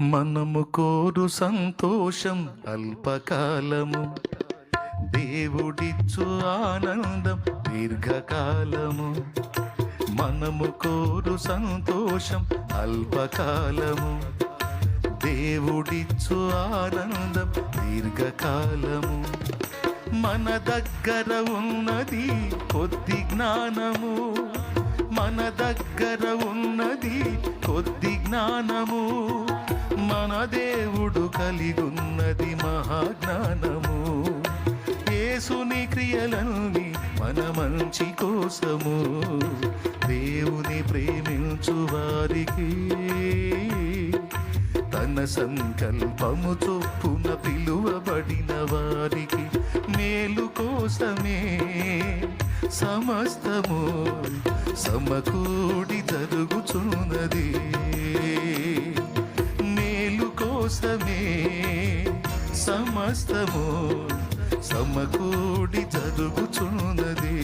మనము కోరు సంతోషం అల్పకాలము. దేవుడిచ్చు ఆనందం దీర్ఘకాలము. మనము కోరు సంతోషం అల్పకాలము. దేవుడిచ్చు ఆనందం దీర్ఘకాలము. మన దగ్గర ఉన్నది కొద్ది జ్ఞానము. మన దగ్గర ఉన్నది కొద్ది జ్ఞానము. మన దేవుడు కలిగున్నది మహాజ్ఞానము. యేసుని క్రియలన్నీ మన మంచి కోసము. దేవుని ప్రేమించు వారికి తన సంకల్పము చొప్పున పిలువబడిన వారికి మేలు కోసమే సమస్తము సమకూడి జరుగుచున్నది కోసమే సమస్తము సమకూడి జరుగుచున్నది